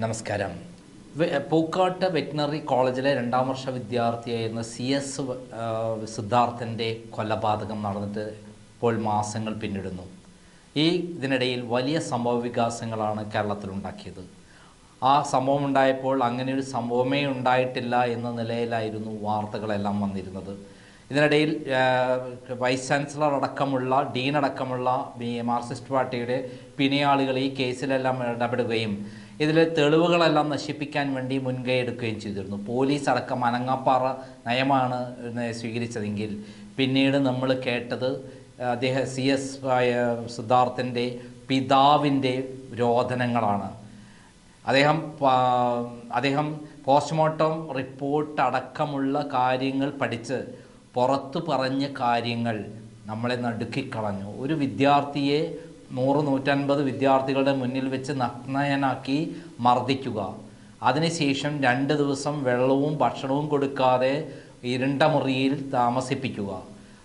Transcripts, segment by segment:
നമസ്കാരം. പൂക്കാട്ട് വെറ്റിനറി കോളേജിലെ രണ്ടാം വർഷ വിദ്യാർത്ഥിയായിരുന്ന സി എസ് സിദ്ധാർത്ഥന്റെ കൊലപാതകം നടന്നിട്ട് ഇപ്പോൾ മാസങ്ങൾ പിന്നിടുന്നു. ഈ ഇതിനിടയിൽ വലിയ സംഭവ വികാസങ്ങളാണ് കേരളത്തിലുണ്ടാക്കിയത്. ആ സംഭവം ഉണ്ടായപ്പോൾ അങ്ങനെ ഒരു സംഭവമേ ഉണ്ടായിട്ടില്ല എന്ന നിലയിലായിരുന്നു വാർത്തകളെല്ലാം വന്നിരുന്നത്. ഇതിനിടയിൽ വൈസ് ചാൻസലർ അടക്കമുള്ള ഡീൻ അടക്കമുള്ള മാർക്സിസ്റ്റ് പാർട്ടിയുടെ പിണിയാളുകൾ ഈ കേസിലെല്ലാം ഇടപെടുകയും ഇതിലെ തെളിവുകളെല്ലാം നശിപ്പിക്കാൻ വേണ്ടി മുൻകൈ എടുക്കുകയും ചെയ്തിരുന്നു. പോലീസ് അടക്കം അനങ്ങാപ്പാറ നയമാണ് സ്വീകരിച്ചതെങ്കിൽ പിന്നീട് നമ്മൾ കേട്ടത് അദ്ദേഹം സി എസ് സിദ്ധാർത്ഥന്റെ പിതാവിന്റെ രോധനങ്ങളാണ് അദ്ദേഹം അദ്ദേഹം പോസ്റ്റ്മോർട്ടം റിപ്പോർട്ട് അടക്കമുള്ള കാര്യങ്ങൾ പഠിച്ച് പുറത്തു പറഞ്ഞ കാര്യങ്ങൾ നമ്മളെ നടുക്കിക്കളഞ്ഞു. ഒരു വിദ്യാർത്ഥിയെ നൂറ് നൂറ്റൻപത് വിദ്യാർത്ഥികളുടെ മുന്നിൽ വെച്ച് നഗ്നയനാക്കി മർദ്ദിക്കുക. അതിനുശേഷം രണ്ട് ദിവസം വെള്ളവും ഭക്ഷണവും കൊടുക്കാതെ ഇരുണ്ട മുറിയിൽ താമസിപ്പിക്കുക.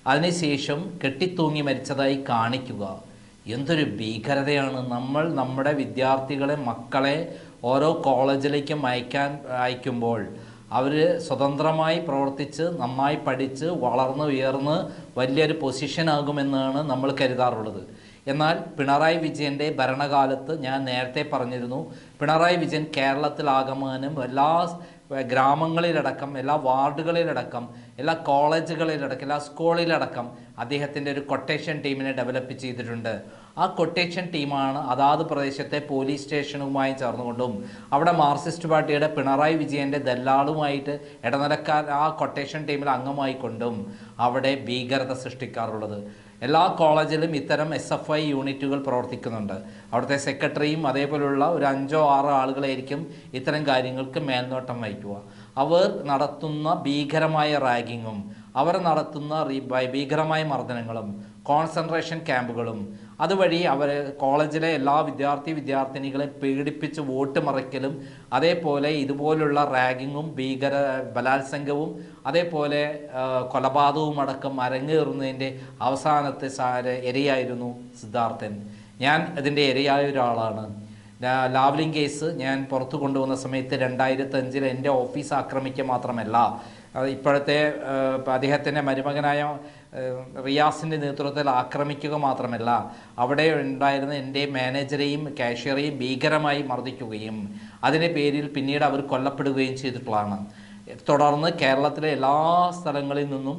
അതിനുശേഷം കെട്ടിത്തൂങ്ങി മരിച്ചതായി കാണിക്കുക. എന്തൊരു ഭീകരതയാണ്. നമ്മൾ നമ്മുടെ വിദ്യാർത്ഥികളെ മക്കളെ ഓരോ കോളേജിലേക്കും അയക്കാൻ അയക്കുമ്പോൾ അവർ സ്വതന്ത്രമായി പ്രവർത്തിച്ച് നന്നായി പഠിച്ച് വളർന്ന് ഉയർന്ന് വലിയൊരു പൊസിഷനാകുമെന്നാണ് നമ്മൾ കരുതാറുള്ളത്. എന്നാൽ പിണറായി വിജയന്റെ ഭരണകാലത്ത് ഞാൻ നേരത്തെ പറഞ്ഞിരുന്നു പിണറായി വിജയൻ കേരളത്തിൽ കേരളത്തിലാകമാനം എല്ലാ ഗ്രാമങ്ങളിലടക്കം എല്ലാ വാർഡുകളിലടക്കം എല്ലാ കോളേജുകളിലടക്കം എല്ലാ സ്കൂളിലടക്കം അദ്ദേഹത്തിന്റെ ഒരു കൊട്ടേഷൻ ടീമിനെ ഡെവലപ്പ് ചെയ്തിട്ടുണ്ട്. ആ കൊട്ടേഷൻ ടീമാണ് അതാത് പ്രദേശത്തെ പോലീസ് സ്റ്റേഷനുമായി ചേർന്നുകൊണ്ടും അവിടെ മാർക്സിസ്റ്റ് പാർട്ടിയുടെ പിണറായി വിജയന്റെ ദല്ലാളുമായിട്ട് ഇടനിലക്കാർ ആ കൊട്ടേഷൻ ടീമിൽ അംഗമായിക്കൊണ്ടും അവിടെ ഭീകരത സൃഷ്ടിക്കാറുള്ളത്. എല്ലാ കോളേജിലും ഇത്തരം എസ് എഫ് ഐ യൂണിറ്റുകൾ പ്രവർത്തിക്കുന്നുണ്ട്. അവിടുത്തെ സെക്രട്ടറിയും അതേപോലെയുള്ള ഒരു അഞ്ചോ ആറോ ആളുകളായിരിക്കും ഇത്തരം കാര്യങ്ങൾക്ക് മേൽനോട്ടം വഹിക്കുക. അവർ നടത്തുന്ന ഭീകരമായ റാഗിങ്ങും അവർ നടത്തുന്ന ഭീകരമായ മർദ്ദനങ്ങളും കോൺസെൻട്രേഷൻ ക്യാമ്പുകളും അതുവഴി അവർ കോളേജിലെ എല്ലാ വിദ്യാർത്ഥി വിദ്യാർത്ഥിനികളെ പീഡിപ്പിച്ച് വോട്ട് മറിക്കലും അതേപോലെ ഇതുപോലുള്ള റാഗിങ്ങും ഭീകര ബലാത്സംഗവും അതേപോലെ കൊലപാതകവും അടക്കം അരങ്ങേറുന്നതിന്റെ അവസാനത്തെ ഇരയായിരുന്നു സിദ്ധാർത്ഥൻ. ഞാൻ ഇതിന്റെ ഇരയായ ഒരാളാണ്. ലാവ്ലിംഗ് കേസ് ഞാൻ പുറത്തു കൊണ്ടുവന്ന സമയത്ത് രണ്ടായിരത്തഞ്ചിൽ എന്റെ ഓഫീസ് ആക്രമിക്കുക മാത്രമല്ല. ഇപ്പോഴത്തെ അദ്ദേഹത്തിന്റെ മരുമകനായ റിയാസിന്റെ നേതൃത്വത്തിൽ ആക്രമിക്കുക മാത്രമല്ല അവിടെ ഉണ്ടായിരുന്ന എന്റെ മാനേജരെയും കാഷ്യറെയും ഭീകരമായി മർദ്ദിക്കുകയും അതിന്റെ പേരിൽ പിന്നീട് അവർ കൊല്ലപ്പെടുകയും ചെയ്തിട്ടുള്ളതാണ്. തുടർന്ന് കേരളത്തിലെ എല്ലാ സ്ഥലങ്ങളിൽ നിന്നും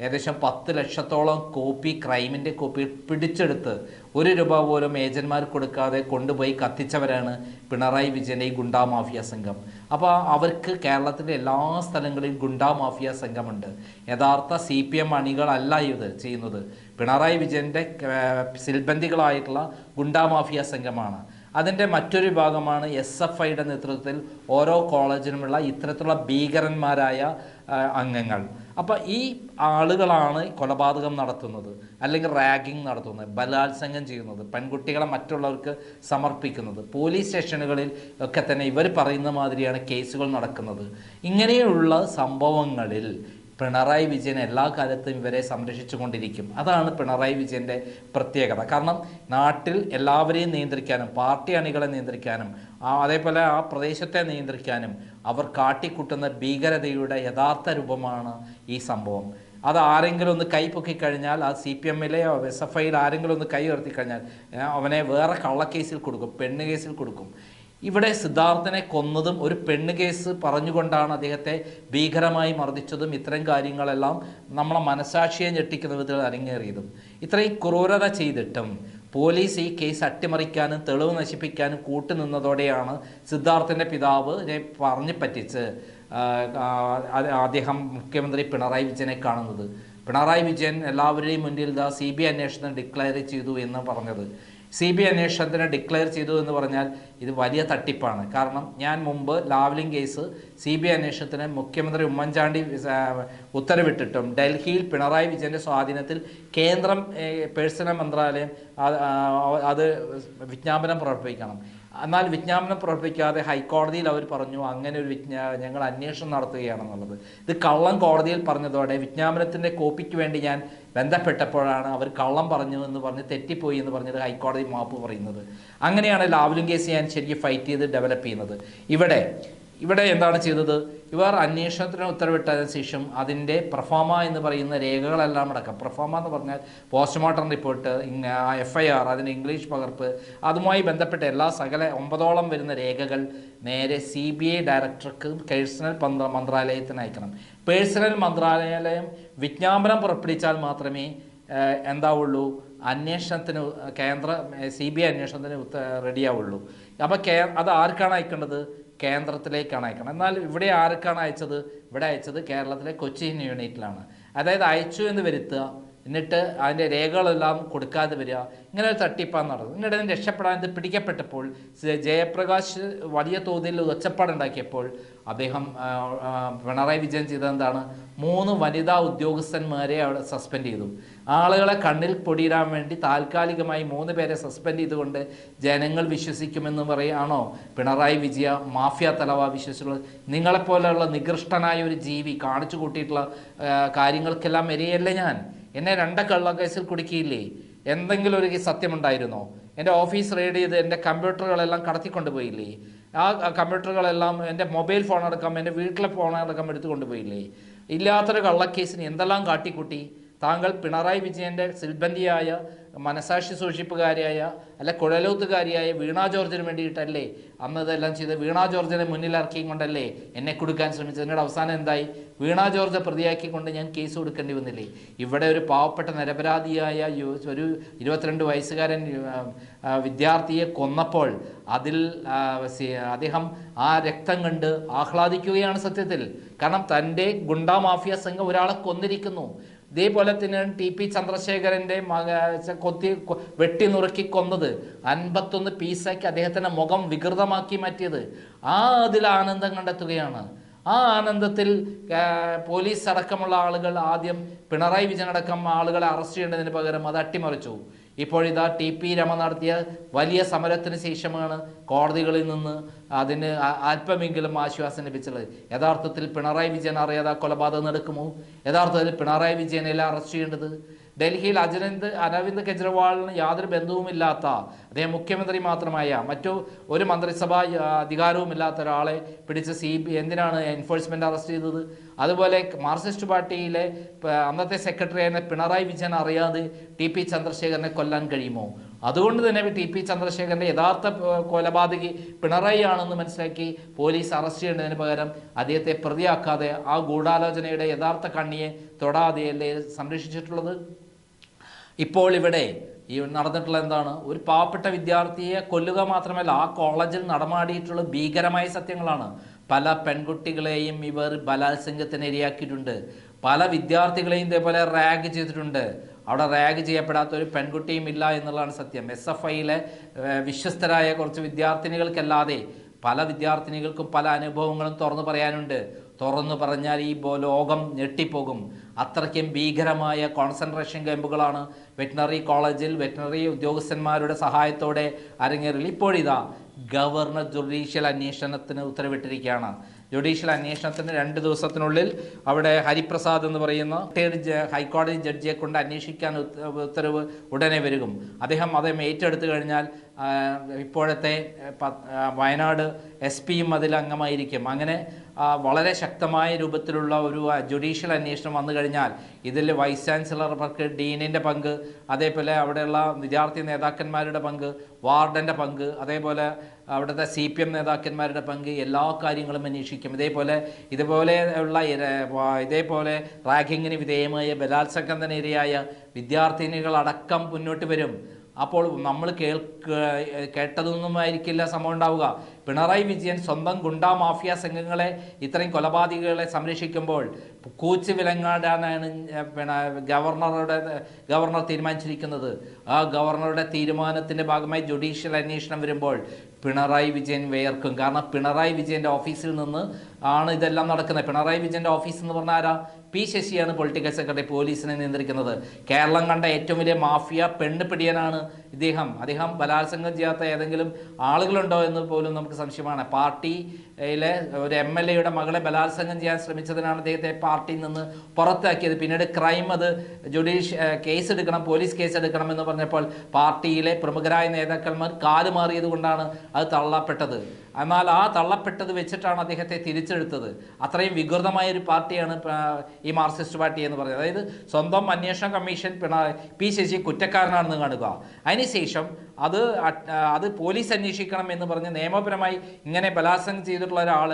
ഏകദേശം പത്ത് ലക്ഷത്തോളം കോപ്പി ക്രൈമിന്റെ കോപ്പി പിടിച്ചെടുത്ത് ഒരു രൂപ പോലും ഏജന്മാർ കൊടുക്കാതെ കൊണ്ടുപോയി കത്തിച്ചവരാണ് പിണറായി വിജയന്റെ ഈ ഗുണ്ടാ മാഫിയ സംഘം. അപ്പോൾ അവർക്ക് കേരളത്തിന്റെ എല്ലാ സ്ഥലങ്ങളിലും ഗുണ്ടാ മാഫിയ സംഘമുണ്ട്. യഥാർത്ഥ സി പി എം അണികളല്ല ഇത് ചെയ്യുന്നത്. പിണറായി വിജയന്റെ സിൽബന്ധികളായിട്ടുള്ള ഗുണ്ടാ മാഫിയ സംഘമാണ്. അതിന്റെ മറ്റൊരു ഭാഗമാണ് എസ് എഫ് ഐയുടെ നേതൃത്വത്തിൽ ഓരോ കോളേജിനുമുള്ള ഇത്തരത്തിലുള്ള ഭീകരന്മാരായ അംഗങ്ങൾ. അപ്പോൾ ഈ ആളുകളാണ് കൊലപാതകം നടത്തുന്നത് അല്ലെങ്കിൽ റാഗിങ് നടത്തുന്നത് ബലാത്സംഗം ചെയ്യുന്നത് പെൺകുട്ടികളെ മറ്റുള്ളവർക്ക് സമർപ്പിക്കുന്നത്. പോലീസ് സ്റ്റേഷനുകളിൽ ഒക്കെ തന്നെ ഇവർ പറയുന്ന മാതിരിയാണ് കേസുകൾ നടക്കുന്നത്. ഇങ്ങനെയുള്ള സംഭവങ്ങളിൽ പിണറായി വിജയൻ എല്ലാ കാലത്തും ഇവരെ സംരക്ഷിച്ചു കൊണ്ടിരിക്കും. അതാണ് പിണറായി വിജയന്റെ പ്രത്യേകത. കാരണം നാട്ടിൽ എല്ലാവരെയും നിയന്ത്രിക്കാനും പാർട്ടി അണികളെ നിയന്ത്രിക്കാനും അതേപോലെ ആ പ്രദേശത്തെ നിയന്ത്രിക്കാനും അവർ കാട്ടിക്കുട്ടുന്ന ഭീകരതയുടെ യഥാർത്ഥ രൂപമാണ് ഈ സംഭവം. അത് ആരെങ്കിലും ഒന്ന് കൈ കഴിഞ്ഞാൽ ആ സി പി എമ്മിലെയോ എസ് എഫ് ഐയിൽ ആരെങ്കിലും ഒന്ന് കൈ ഉയർത്തിക്കഴിഞ്ഞാൽ കഴിഞ്ഞാൽ അവനെ വേറെ കള്ളക്കേസിൽ കൊടുക്കും പെണ്ണ് കേസിൽ കൊടുക്കും. ഇവിടെ സിദ്ധാർത്ഥനെ കൊന്നതും ഒരു പെണ്ണ് കേസ് പറഞ്ഞുകൊണ്ടാണ് അദ്ദേഹത്തെ ഭീകരമായി മർദ്ദിച്ചതും ഇത്തരം കാര്യങ്ങളെല്ലാം നമ്മളെ മനസാക്ഷിയെ ഞെട്ടിക്കുന്ന വിധത്തിൽ അരങ്ങേറിയതും. ഇത്രയും ക്രൂരത ചെയ്തിട്ടും പോലീസ് ഈ കേസ് അട്ടിമറിക്കാനും തെളിവ് നശിപ്പിക്കാനും കൂട്ടുനിന്നതോടെയാണ് സിദ്ധാർത്ഥന്റെ പിതാവിനെ പറഞ്ഞു പറ്റിച്ച് അദ്ദേഹം മുഖ്യമന്ത്രി പിണറായി വിജയനെ കാണുന്നത്. പിണറായി വിജയൻ എല്ലാവരുടെയും മുന്നിൽ ഇതാ സി ബി അന്വേഷണം ഡിക്ലെയർ ചെയ്തു എന്ന് പറഞ്ഞത്. സി ബി അന്വേഷണത്തിന് ഡിക്ലെയർ ചെയ്തു എന്ന് പറഞ്ഞാൽ ഇത് വലിയ തട്ടിപ്പാണ്. കാരണം ഞാൻ മുമ്പ് ലാവ്ലിംഗ് കേസ് സി ബി അന്വേഷണത്തിന് മുഖ്യമന്ത്രി ഉമ്മൻചാണ്ടി ഉത്തരവിട്ടിട്ടും ഡൽഹിയിൽ പിണറായി വിജയന്റെ സ്വാധീനത്തിൽ കേന്ദ്രം പേഴ്സണൽ മന്ത്രാലയം അത് വിജ്ഞാപനം പുറപ്പെടുവിക്കണം എന്നാൽ വിജ്ഞാപനം പുറപ്പെടുവിക്കാതെ ഹൈക്കോടതിയിൽ അവർ പറഞ്ഞു അങ്ങനെ ഒരു വിജ്ഞാ ഞങ്ങൾ അന്വേഷണം നടത്തുകയാണെന്നുള്ളത്. ഇത് കള്ളം കോടതിയിൽ പറഞ്ഞതോടെ വിജ്ഞാപനത്തിന്റെ കോപ്പിക്ക് വേണ്ടി ഞാൻ ബന്ധപ്പെട്ടപ്പോഴാണ് അവർ കള്ളം പറഞ്ഞു എന്ന് പറഞ്ഞ് തെറ്റിപ്പോയി എന്ന് പറഞ്ഞത് ഹൈക്കോടതി മാപ്പ് പറയുന്നത്. അങ്ങനെയാണ് ലാവ്ലിൻ കേസ് ഞാൻ ശരിക്കും ഫൈറ്റ് ചെയ്ത് ഡെവലപ്പ് ചെയ്യുന്നത്. ഇവിടെ ഇവിടെ എന്താണ് ചെയ്തത്? ഇവർ അന്വേഷണത്തിന് ഉത്തരവിട്ടതിന് ശേഷം അതിന്റെ പ്രഫോമ എന്ന് പറയുന്ന രേഖകളെല്ലാം അടക്കം പ്രഫോമ എന്ന് പറഞ്ഞാൽ postmortem report F I R അതിന്റെ ഇംഗ്ലീഷ് പകർപ്പ് അതുമായി ബന്ധപ്പെട്ട എല്ലാ സകല ഒമ്പതോളം വരുന്ന രേഖകൾ നേരെ സി ബി ഐ ഡയറക്ടർക്ക് പേഴ്സണൽ മന്ത്രാലയത്തിന് അയക്കണം. പേഴ്സണൽ മന്ത്രാലയം വിജ്ഞാപനം പുറപ്പെടുവിച്ചാൽ മാത്രമേ എന്താവുള്ളൂ? അന്വേഷണത്തിന് കേന്ദ്ര സി ബി ഐ അന്വേഷണത്തിന് റെഡിയാവുള്ളൂ. അപ്പോൾ കേ അത് ആർക്കാണ് അയക്കേണ്ടത്? കേന്ദ്രത്തിലേക്കാണ് അയക്കണം എന്നാൽ ഇവിടെ ആർക്കാണ് അയച്ചത്? ഇവിടെ അയച്ചത് കേരളത്തിലെ കൊച്ചിൻ യൂണിറ്റിലാണ്. അതായത് അയച്ചു എന്ന് വരുത്തുക എന്നിട്ട് അതിന്റെ രേഖകളെല്ലാം കൊടുക്കാതെ വരിക. ഇങ്ങനെ ഒരു തട്ടിപ്പാണ് നടന്നത്. ഇങ്ങനെ അതിന് രക്ഷപ്പെടാൻ ഇത് പിടിക്കപ്പെട്ടപ്പോൾ ജയപ്രകാശ് വലിയ തോതിൽ ഒച്ചപ്പാടുണ്ടാക്കിയപ്പോൾ അദ്ദേഹം പിണറായി വിജയൻ ചെയ്തെന്താണ് മൂന്ന് വനിതാ ഉദ്യോഗസ്ഥന്മാരെ അവിടെ സസ്പെൻഡ് ചെയ്തു. ആളുകളെ കണ്ണിൽ പൊടിയിടാൻ വേണ്ടി താൽക്കാലികമായി മൂന്ന് പേരെ സസ്പെൻഡ് ചെയ്തുകൊണ്ട് ജനങ്ങൾ വിശ്വസിക്കുമെന്ന് പറയുകയാണോ പിണറായി വിജയ മാഫിയ തലവ വിശ്വസിച്ചുള്ളത്? നിങ്ങളെപ്പോലെയുള്ള നികൃഷ്ടനായ ഒരു ജീവി കാണിച്ചു കൂട്ടിയിട്ടുള്ള കാര്യങ്ങൾക്കെല്ലാം വരികയല്ലേ ഞാൻ? എന്നെ രണ്ട കള്ളക്കേസിൽ കേസിൽ കുടുക്കിയില്ലേ? എന്തെങ്കിലും ഒരു സത്യമുണ്ടായിരുന്നോ? എന്റെ ഓഫീസ് റെയ്ഡ് ചെയ്ത് എന്റെ കമ്പ്യൂട്ടറുകളെല്ലാം കടത്തിക്കൊണ്ടുപോയില്ലേ? ആ കമ്പ്യൂട്ടറുകളെല്ലാം എന്റെ മൊബൈൽ ഫോൺ അടക്കം എന്റെ വീട്ടിലെ ഫോൺ അടക്കം എടുത്തു കൊണ്ടുപോയില്ലേ ഇല്ലാത്തൊരു കള്ളക്കേസിന് എന്തെല്ലാം കാട്ടിക്കൂട്ടി? താങ്കൾ പിണറായി വിജയന്റെ സിൽബന്ധിയായ മനസാക്ഷി സൂക്ഷിപ്പുകാരിയായ അല്ല കുഴലൂത്തുകാരിയായ വീണ ജോർജിന് വേണ്ടിയിട്ടല്ലേ അന്ന് ഇതെല്ലാം ചെയ്ത് വീണ ജോർജിനെ മുന്നിലിറക്കിയും കൊണ്ടല്ലേ എന്നെ കൊടുക്കാൻ ശ്രമിച്ചത്? നിങ്ങളുടെ അവസാനം എന്തായി? വീണ ജോർജ് പ്രതിയാക്കിക്കൊണ്ട് ഞാൻ കേസ് കൊടുക്കേണ്ടി വന്നില്ലേ? ഇവിടെ ഒരു പാവപ്പെട്ട നിരപരാധിയായ ഒരു ഇരുപത്തിരണ്ട് വയസ്സുകാരൻ വിദ്യാർത്ഥിയെ കൊന്നപ്പോൾ അതിൽ അദ്ദേഹം ആ രക്തം കണ്ട് ആഹ്ലാദിക്കുകയാണ് സത്യത്തിൽ. കാരണം തന്റെ ഗുണ്ടാ മാഫിയ സംഘം ഒരാളെ കൊന്നിരിക്കുന്നു. ഇതേപോലെ തന്നെയാണ് ടി പി ചന്ദ്രശേഖരന്റെ കൊത്തി വെട്ടി നുറുക്കി കൊന്നത്. അൻപത്തൊന്ന് പീസാക്കി അദ്ദേഹത്തിന്റെ മുഖം വികൃതമാക്കി മാറ്റിയത്. ആ അതിൽ ആനന്ദം കണ്ടെത്തുകയാണ്. ആ ആനന്ദത്തിൽ പോലീസ് അടക്കമുള്ള ആളുകൾ ആദ്യം പിണറായി വിജയൻ അടക്കം ആളുകളെ അറസ്റ്റ് ചെയ്യേണ്ടതിന് പകരം അത് അട്ടിമറിച്ചു. ഇപ്പോഴിതാ ടി പി രമ നടത്തിയ വലിയ സമരത്തിന് ശേഷമാണ് കോടതികളിൽ നിന്ന് അതിന് അല്പമെങ്കിലും ആശ്വാസം ലഭിച്ചത് യഥാർത്ഥത്തിൽ പിണറായി വിജയൻ അറിയാതെ കൊലപാതകം നടക്കുമോ? യഥാർത്ഥത്തിൽ പിണറായി വിജയനല്ല അറസ്റ്റ് ചെയ്യേണ്ടത്? ഡൽഹിയിൽ അജനന്ദ് അരവിന്ദ് കെജ്രിവാളിന് യാതൊരു ബന്ധവുമില്ലാത്ത അദ്ദേഹം മുഖ്യമന്ത്രി മാത്രമായ മറ്റു ഒരു മന്ത്രിസഭാ അധികാരവും അധികാരവുമില്ലാത്ത ഒരാളെ പിടിച്ച് സി ബി എന്തിനാണ് എൻഫോഴ്സ്മെന്റ് അറസ്റ്റ് ചെയ്തത്? അതുപോലെ മാർക്സിസ്റ്റ് പാർട്ടിയിലെ അന്നത്തെ അന്നത്തെ സെക്രട്ടറിയായ പിണറായി വിജയൻ അറിയാതെ ടി പി ചന്ദ്രശേഖരനെ കൊല്ലാൻ കഴിയുമോ? അതുകൊണ്ട് തന്നെ ടി പി ചന്ദ്രശേഖരന്റെ യഥാർത്ഥ കൊലപാതകി പിണറായി ആണെന്ന് മനസ്സിലാക്കി പോലീസ് അറസ്റ്റ് ചെയ്യേണ്ടതിന് പകരം അദ്ദേഹത്തെ പ്രതിയാക്കാതെ ആ ഗൂഢാലോചനയുടെ യഥാർത്ഥ കണ്ണിയെ തൊടാതെയല്ലേ സംരക്ഷിച്ചിട്ടുള്ളത്? ഇപ്പോൾ ഇവിടെ ഈ നടന്നിട്ടുള്ള എന്താണ്? ഒരു പാവപ്പെട്ട വിദ്യാർത്ഥിയെ കൊല്ലുക മാത്രമല്ല ആ കോളേജിൽ നടമാടിയിട്ടുള്ള ഭീകരമായ സത്യങ്ങളാണ്. പല പെൺകുട്ടികളെയും ഇവർ ബലാത്സംഗത്തിന് ഇരയാക്കിയിട്ടുണ്ട്. പല വിദ്യാർത്ഥികളെയും ഇതേപോലെ റാഗ് ചെയ്തിട്ടുണ്ട്. അവിടെ റാഗ് ചെയ്യപ്പെടാത്ത ഒരു പെൺകുട്ടിയും ഇല്ല എന്നുള്ളതാണ് സത്യം. എസ് എഫ് ഐയിലെ വിശ്വസ്തരായ കുറച്ച് വിദ്യാർത്ഥിനികൾക്കല്ലാതെ പല വിദ്യാർത്ഥിനികൾക്കും പല അനുഭവങ്ങളും തുറന്നു പറയാനുണ്ട്. തുറന്നു പറഞ്ഞാൽ ഈ ലോകം ഞെട്ടിപ്പോകും. അത്രയ്ക്കും ഭീകരമായ കോൺസെൻട്രേഷൻ ക്യാമ്പുകളാണ് വെറ്റിനറി കോളേജിൽ വെറ്റിനറി ഉദ്യോഗസ്ഥന്മാരുടെ സഹായത്തോടെ അരങ്ങേറിൽ. ഇപ്പോഴിതാ ഗവർണർ ജുഡീഷ്യൽ അന്വേഷണത്തിന് ഉത്തരവിട്ടിരിക്കുകയാണ്. ജുഡീഷ്യൽ അന്വേഷണത്തിന് രണ്ട് ദിവസത്തിനുള്ളിൽ അവിടെ ഹരിപ്രസാദ് എന്ന് പറയുന്ന ഹൈക്കോടതി ജഡ്ജിയെ കൊണ്ട് അന്വേഷിക്കാൻ ഉത്തരവ് ഉടനെ വരും. അദ്ദേഹം അദ്ദേഹം ഏറ്റെടുത്തു കഴിഞ്ഞാൽ ഇപ്പോഴത്തെ വയനാട് എസ് പിയും അതിൽ അംഗമായിരിക്കും അങ്ങനെ വളരെ ശക്തമായ രൂപത്തിലുള്ള ഒരു ജുഡീഷ്യൽ അന്വേഷണം വന്നു കഴിഞ്ഞാൽ ഇതിൽ വൈസ് ചാൻസലർ ചാൻസലർക്ക് ഡീനിന്റെ പങ്ക് അതേപോലെ അവിടെയുള്ള വിദ്യാർത്ഥി നേതാക്കന്മാരുടെ പങ്ക് വാർഡന്റെ പങ്ക് അതേപോലെ അവിടുത്തെ സി പി എം നേതാക്കന്മാരുടെ പങ്ക് എല്ലാ കാര്യങ്ങളും അന്വേഷിക്കും. ഇതേപോലെ ഇതുപോലെ ഉള്ള ഇതേപോലെ റാഗിങ്ങിന് വിധേയമായ ബലാത്സംഗത്തിനിരയായ വിദ്യാർത്ഥിനികളടക്കം മുന്നോട്ട് വരും. അപ്പോൾ നമ്മൾ കേൾക്ക കേട്ടതൊന്നുമായിരിക്കില്ല സംഭവം ഉണ്ടാവുക. പിണറായി വിജയൻ സ്വന്തം ഗുണ്ടാ മാഫിയ സംഘങ്ങളെ ഇത്രയും കൊലപാതകങ്ങളെ സംരക്ഷിക്കുമ്പോൾ കൂച്ച് വിലങ്ങാടാനാണ് ഗവർണറുടെ ഗവർണർ തീരുമാനിച്ചിരിക്കുന്നത്. ആ ഗവർണറുടെ തീരുമാനത്തിന്റെ ഭാഗമായി ജുഡീഷ്യൽ അന്വേഷണം വരുമ്പോൾ പിണറായി വിജയൻ വേർക്കും കാരണം പിണറായി വിജയന്റെ ഓഫീസിൽ നിന്ന് ആണ് ഇതെല്ലാം നടക്കുന്നത്. പിണറായി വിജയന്റെ ഓഫീസ് എന്ന് പറഞ്ഞാൽ ആരാ? പി ശശിയാണ് പൊളിറ്റിക്കൽ സെക്രട്ടറി പോലീസിനെ നിയന്ത്രിക്കുന്നത്. കേരളം കണ്ട ഏറ്റവും വലിയ മാഫിയ പെണ്ണ് പിടിയനാണ് ഇദ്ദേഹം. അദ്ദേഹം ബലാത്സംഗം ചെയ്യാത്ത ഏതെങ്കിലും ആളുകളുണ്ടോ എന്ന് പോലും നമുക്ക് സംശയമാണ്. പാർട്ടിയിലെ ഒരു എം എൽ എയുടെ മകളെ ബലാത്സംഗം ചെയ്യാൻ ശ്രമിച്ചതിനാണ് അദ്ദേഹത്തെ പാർട്ടിയിൽ നിന്ന് പുറത്താക്കിയത്. പിന്നീട് ക്രൈം അത് ജുഡീഷ്യ കേസ് എടുക്കണം പോലീസ് കേസ് എടുക്കണം എന്ന് പറഞ്ഞപ്പോൾ പാർട്ടിയിലെ പ്രമുഖരായ നേതാക്കന്മാർ കാലുമാറിയത് കൊണ്ടാണ് അത് തള്ളപ്പെട്ടത്. എന്നാൽ ആ തള്ളപ്പെട്ടത് വെച്ചിട്ടാണ് അദ്ദേഹത്തെ തിരിച്ചെടുത്തത്. അത്രയും വികൃതമായ ഒരു പാർട്ടിയാണ് ഈ മാർക്സിസ്റ്റ് പാർട്ടി എന്ന് പറയുന്നത്. അതായത് സ്വന്തം അന്വേഷണ കമ്മീഷൻ പിണറായി പി ശശി കുറ്റക്കാരനാണെന്ന് കാണുക. അതിനുശേഷം അത് അത് പോലീസ് അന്വേഷിക്കണം എന്ന് പറഞ്ഞ് നിയമപരമായി ഇങ്ങനെ ബലാത്സംഗം ചെയ്തിട്ടുള്ള ഒരാൾ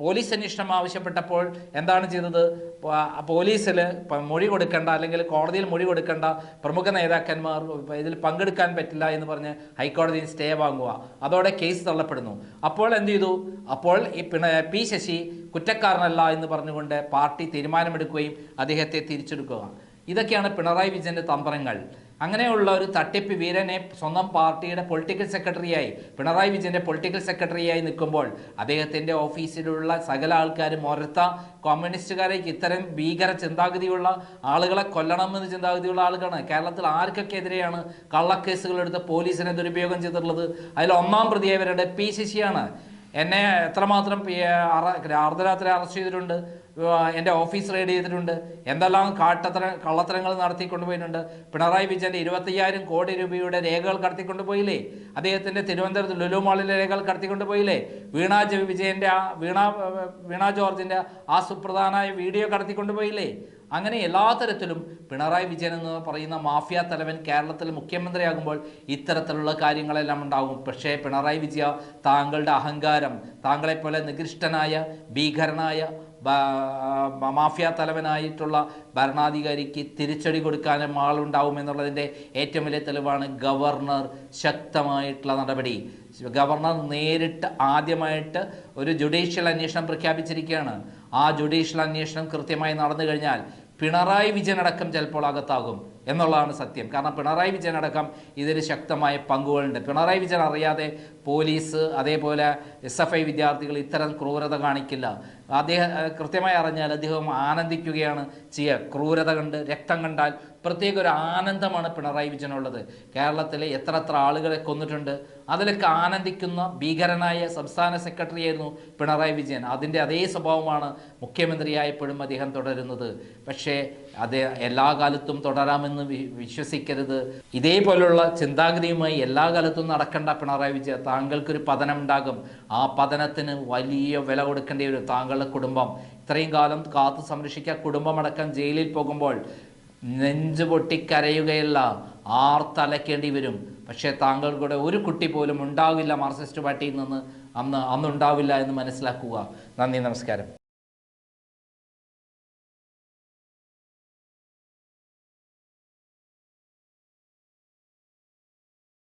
പോലീസ് അന്വേഷണം ആവശ്യപ്പെട്ടപ്പോൾ എന്താണ് ചെയ്തത്? പോലീസിൽ മൊഴി കൊടുക്കേണ്ട അല്ലെങ്കിൽ കോടതിയിൽ മൊഴി കൊടുക്കേണ്ട പ്രമുഖ നേതാക്കന്മാർ ഇതിൽ പങ്കെടുക്കാൻ പറ്റില്ല എന്ന് പറഞ്ഞ് ഹൈക്കോടതിയിൽ സ്റ്റേ വാങ്ങുക. അതോടെ കേസ് തള്ളപ്പെടുന്നു. അപ്പോൾ എന്ത് ചെയ്തു? അപ്പോൾ ഈ പി ശശി കുറ്റക്കാരനല്ല എന്ന് പറഞ്ഞുകൊണ്ട് പാർട്ടി തീരുമാനമെടുക്കുകയും അദ്ദേഹത്തെ തിരിച്ചെടുക്കുക. ഇതൊക്കെയാണ് പിണറായി വിജയന്റെ തന്ത്രങ്ങൾ. അങ്ങനെയുള്ള ഒരു തട്ടിപ്പ് വീരനെ സ്വന്തം പാർട്ടിയുടെ പൊളിറ്റിക്കൽ സെക്രട്ടറിയായി പിണറായി വിജയന്റെ പൊളിറ്റിക്കൽ സെക്രട്ടറിയായി നിൽക്കുമ്പോൾ അദ്ദേഹത്തിന്റെ ഓഫീസിലുള്ള സകല ആൾക്കാരും ഒരത്ത കമ്മ്യൂണിസ്റ്റുകാരേക്ക് ഇത്തരം ഭീകര ചിന്താഗതിയുള്ള ആളുകളെ കൊല്ലണമെന്ന് ചിന്താഗതിയുള്ള ആളുകളാണ്. കേരളത്തിൽ ആർക്കൊക്കെ എതിരെയാണ് കള്ളക്കേസുകൾ എടുത്ത് പോലീസിനെ ദുരുപയോഗം ചെയ്തിട്ടുള്ളത്? അതിൽ ഒന്നാം പ്രതിയായവരുടെ പി ശശിയാണ് എന്നെ എത്രമാത്രം അർദ്ധരാത്രി അറസ്റ്റ് ചെയ്തിട്ടുണ്ട്. എന്റെ ഓഫീസ് റെയ്ഡ് ചെയ്തിട്ടുണ്ട്. എന്തെല്ലാം കാട്ടത്ര കള്ളത്തരങ്ങൾ നടത്തിക്കൊണ്ടുപോയിട്ടുണ്ട്. പിണറായി വിജയന്റെ ഇരുപത്തയ്യായിരം കോടി രൂപയുടെ രേഖകൾ കടത്തിക്കൊണ്ടുപോയില്ലേ? അദ്ദേഹത്തിന്റെ തിരുവനന്തപുരത്ത് ലുലുമാളിലെ രേഖകൾ കടത്തിക്കൊണ്ടുപോയില്ലേ? വീണ വിജയന്റെ ആ വീണ വീണ ജോർജിന്റെ ആ സുപ്രധാനമായ വീഡിയോ കടത്തിക്കൊണ്ടുപോയില്ലേ? അങ്ങനെ എല്ലാ തരത്തിലും പിണറായി വിജയൻ എന്ന് പറയുന്ന മാഫിയ തലവൻ കേരളത്തിൽ മുഖ്യമന്ത്രിയാകുമ്പോൾ ഇത്തരത്തിലുള്ള കാര്യങ്ങളെല്ലാം ഉണ്ടാകും. പക്ഷേ പിണറായി വിജയ താങ്കളുടെ അഹങ്കാരം താങ്കളെപ്പോലെ നികൃഷ്ടനായ ഭീകരനായ മാഫിയ തലവനായിട്ടുള്ള ഭരണാധികാരിക്ക് തിരിച്ചടി കൊടുക്കാനും ആളുണ്ടാവും എന്നുള്ളതിന്റെ ഏറ്റവും വലിയ തെളിവാണ് ഗവർണർ ശക്തമായിട്ടുള്ള നടപടി. ഗവർണർ നേരിട്ട് ആദ്യമായിട്ട് ഒരു ജുഡീഷ്യൽ അന്വേഷണം പ്രഖ്യാപിച്ചിരിക്കുകയാണ്. ആ ജുഡീഷ്യൽ അന്വേഷണം കൃത്യമായി നടന്നു കഴിഞ്ഞാൽ പിണറായി വിജയനടക്കം ചിലപ്പോൾ അകത്താകും എന്നുള്ളതാണ് സത്യം. കാരണം പിണറായി വിജയനടക്കം ഇതിൽ ശക്തമായ പങ്കുകളുണ്ട്. പിണറായി വിജയൻ അറിയാതെ പോലീസ് അതേപോലെ എസ് എഫ് ഐ വിദ്യാർത്ഥികൾ ഇത്തരം ക്രൂരത കാണിക്കില്ല. അദ്ദേഹം കൃത്യമായി അറിഞ്ഞാൽ അദ്ദേഹം ആനന്ദിക്കുകയാണ് ചെയ്യുക ക്രൂരത കണ്ട് രക്തം കണ്ടാൽ പ്രത്യേക ഒരു ആനന്ദമാണ് പിണറായി വിജയനുള്ളത്. കേരളത്തിലെ എത്ര എത്ര ആളുകളെ കൊന്നിട്ടുണ്ട്. അതിലൊക്കെ ആനന്ദിക്കുന്ന ഭീകരനായ സംസ്ഥാന സെക്രട്ടറി ആയിരുന്നു പിണറായി വിജയൻ. അതിന്റെ അതേ സ്വഭാവമാണ് മുഖ്യമന്ത്രിയായപ്പോഴും അദ്ദേഹം തുടരുന്നത്. പക്ഷേ അത് എല്ലാ കാലത്തും തുടരാമെന്ന് വിശ്വസിക്കരുത്. ഇതേപോലുള്ള ചിന്താഗതിയുമായി എല്ലാ കാലത്തും നടക്കേണ്ട പിണറായി വിജയൻ താങ്കൾക്കൊരു പതനം ഉണ്ടാകും ആ പതനത്തിന് വലിയ വില കൊടുക്കേണ്ടി വരും. താങ്കളുടെ കുടുംബം. ഇത്രയും കാലം കാത്തു സംരക്ഷിക്കുക കുടുംബമടക്കം ജയിലിൽ പോകുമ്പോൾ നെഞ്ചു പൊട്ടിക്കരയുകയല്ല ആർത്തലക്കേണ്ടി വരും. പക്ഷേ താങ്കളുടെ ഒരു കുട്ടി പോലും ഉണ്ടാവില്ല മാർക്സിസ്റ്റ് പാർട്ടിയിൽ നിന്ന് അന്ന് അന്നുണ്ടാവില്ല എന്ന് മനസ്സിലാക്കുക. നന്ദി നമസ്കാരം.